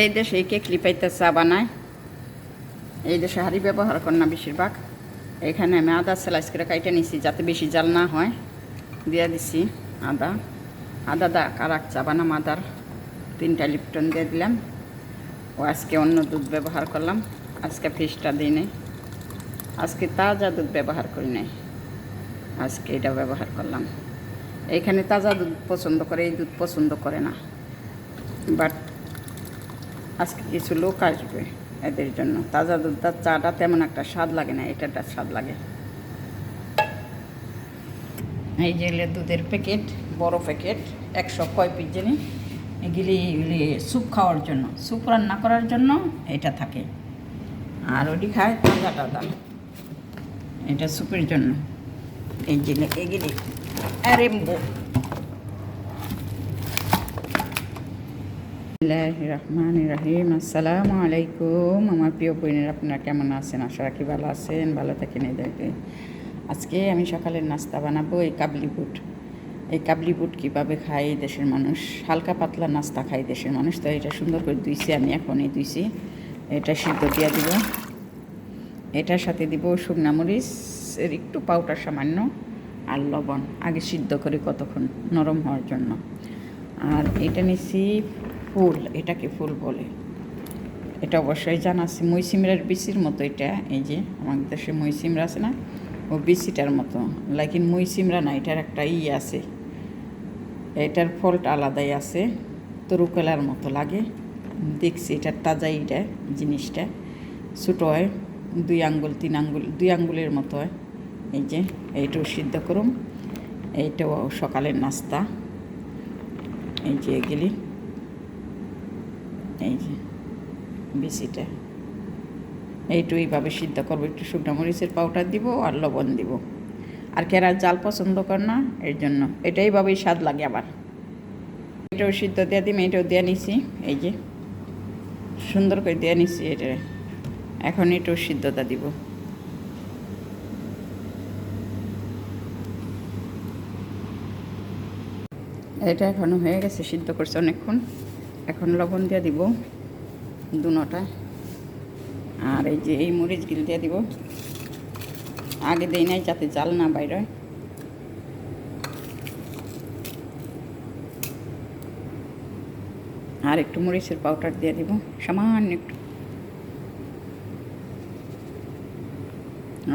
এই দেশে এই কেকলি পাইতে চা বানায়। এই দেশে হাড়ি ব্যবহার করে না বেশিরভাগ। এখানে আমি আদা স্লাইস করে কাইটে নিছি যাতে বেশি জাল না হয়। দিয়ে দিছি আদা। আদা দা কারাক চা বানাম আদার। তিনটা লিপটন দিয়ে দিলাম। ও আজকে অন্য দুধ ব্যবহার করলাম। আজকে ফিসটা দিই নাই। আজকে তাজা দুধ ব্যবহার করি নাই। আজকে এটা ব্যবহার করলাম। এইখানে তাজা দুধ পছন্দ করে, এই দুধ পছন্দ করে না। বাট আজকে কিছু লোক আসবে এদের জন্য। তাজা দুধটার চাটা তেমন একটা স্বাদ লাগে না এটাটা স্বাদ লাগে। এই যে দুধের প্যাকেট, বড় প্যাকেট, একশো কয় পিস জানি, এগুলি এগুলি স্যুপ খাওয়ার জন্য। স্যুপ রান্না করার জন্য এটা থাকে। আর ওটি খায় তাজা টাজা এটা স্যুপের জন্য। এই যে এগুলি অ্যারেম্বো রহমান রাহিম। আসসালামু আলাইকুম। আমার প্রিয় বোনের, আপনারা কেমন আছেন? আশা রাখি ভালো আছেন, ভালো থাকেন এদেরকে আজকে আমি সকালের নাস্তা বানাবো এই কাবলি বুট। এই কাবলি বুট কীভাবে খায় এই দেশের মানুষ? হালকা পাতলা নাস্তা খায় দেশের মানুষ। তো এটা সুন্দর করে ধুইছি আমি এখনই ধুইছি। এটা সিদ্ধ দিয়ে দিব। এটার সাথে দিব শুকনা মরিচ, এর একটু পাউডার সামান্য, আর লবণ। আগে সিদ্ধ করে কতক্ষণ? নরম হওয়ার জন্য। আর এটা নিচ্ছি ফুল, এটাকে ফুল বলে। এটা অবশ্যই জানা আছে। মইসিমরার বিচির মতো এটা, এই যে আমাদের দেশে মইসিমরা আছে না, ও বিচিটার মতো। লাইকিন মইসিমরা না, এটার একটা ই আছে। এটার ফলটা আলাদাই আছে, তরুকলার মতো লাগে। দেখছি এটার তাজা এটা জিনিসটা। ছোটো হয়, দুই আঙ্গুল, তিন আঙ্গুল, দুই আঙ্গুলের মতো হয়। এই যে, এইটাও সিদ্ধ করুন এইটাও সকালের নাস্তা। এই যে এগুলি। এই যে বিচিটা এইটু এইভাবে সিদ্ধ করব, একটু শুকনো মরিচের পাউডার দিব আর লবণ দিব। আর কেরা জাল পছন্দ কর না, এর জন্য। এটা এইভাবেই স্বাদ লাগে আবার। এটাও সিদ্ধ দিয়ে দিম, এটাও দিয়ে নিছি, এই যে। সুন্দর করে দিয়ে নিছি এটা। এখন এটাও সিদ্ধতা দিব। এটা এখনও হয়ে গেছে, সিদ্ধ করছে অনেকক্ষণ। এখন লবণ দিয়ে দিব দুনোটা আর এই যে এই মরিচ গিল দিয়ে দিব। আগে দেই নাই যাতে জাল না বাইরে আর একটু মরিচের পাউডার দিয়ে দিব, সামান্য একটু।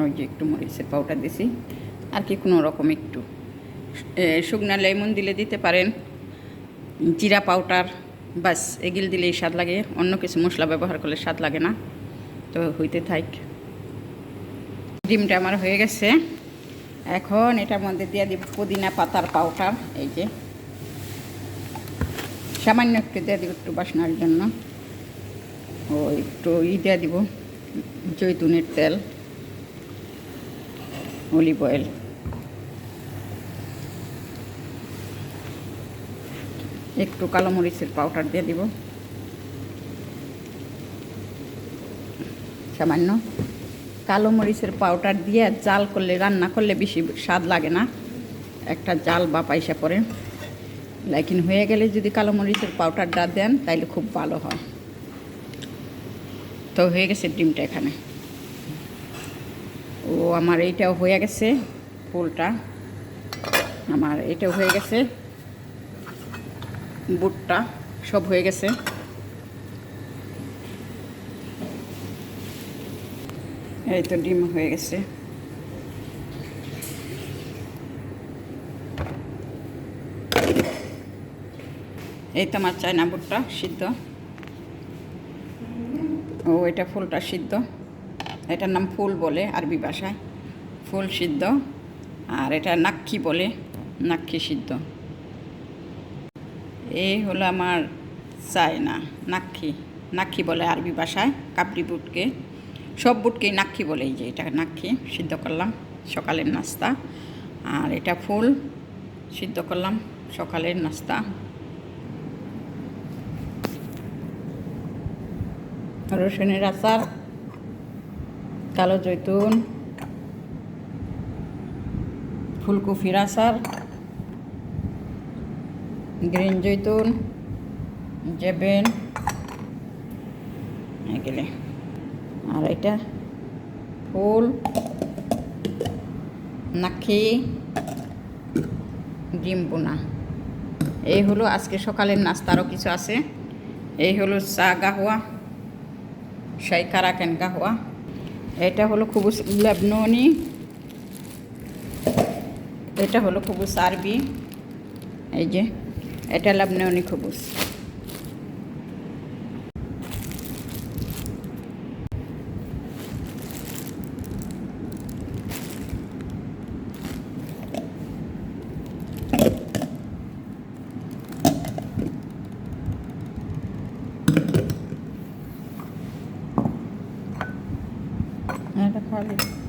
ওই যে একটু মরিচের পাউডার দিছি। আর কি কোনো রকম একটু। শুকনা লেমন দিলে দিতে পারেন। জিরা পাউডার বাস, এগিল দিলেই স্বাদ লাগে, অন্য কিছু মশলা ব্যবহার করলে স্বাদ লাগে না। তো হইতে থাক। ডিমটা আমার হয়ে গেছে। এখন এটার মধ্যে দিয়ে দিব পুদিনা পাতার পাউডার, এই যে। সামান্য একটু দিয়ে দিব একটু বাসনার জন্য। ও, একটু ই দিয়ে দিব, জৈতুনের তেল, অলিভ অয়েল। একটু কালো মরিচের পাউডার দিয়ে দিব। সামান্য। কালো মরিচের পাউডার দিয়ে জাল করলে, রান্না করলে বেশি স্বাদ লাগে না। একটা জাল বা পয়সা পরে। লাইকিন হয়ে গেলে যদি কালো মরিচের পাউডারটা দেন, তাইলে খুব ভালো হয়। তো হয়ে গেছে ডিমটা এখানে। ও, আমার এইটাও হয়ে গেছে, ফুলটা। আমার এটাও হয়ে গেছে। বুটটা সব হয়ে গেছে। এই তো ডিম হয়ে গেছে। এই তো আমার চায়না বুটটা সিদ্ধ। ও, এটা ফুলটা সিদ্ধ। এটার নাম ফুল বলে আরবি ভাষায়। ফুল সিদ্ধ। আর এটা নাক্ষী বলে, নাক্ষী সিদ্ধ। এই হলো আমার চায়না নাক্ষি নাক্ষি বলে আরবি ভাষায় কাবলি বুটকে। সব বুটকেই নাক্ষি বলে, এই যে এটা নাক্ষি সিদ্ধ করলাম, সকালের নাস্তা। আর এটা ফুল, সিদ্ধ করলাম, সকালের নাস্তা। রসুনের আচার, কালো জৈতুন, ফুলকপির আচার। গ্রিন জৈতুন, জেবেন, এগুলি। আর এটা ফুল, নাকি ডিম বোনা এই হলো আজকে সকালের নাস্তা আরও কিছু আছে। এই হলো চা গাহওয়া শাই কারাকেন গাহওয়া এটা হলো খুব লেবননি। এটা হলো খুবুস আরবি এই যে এটা লেবননি খুবুস এটা খাওয়া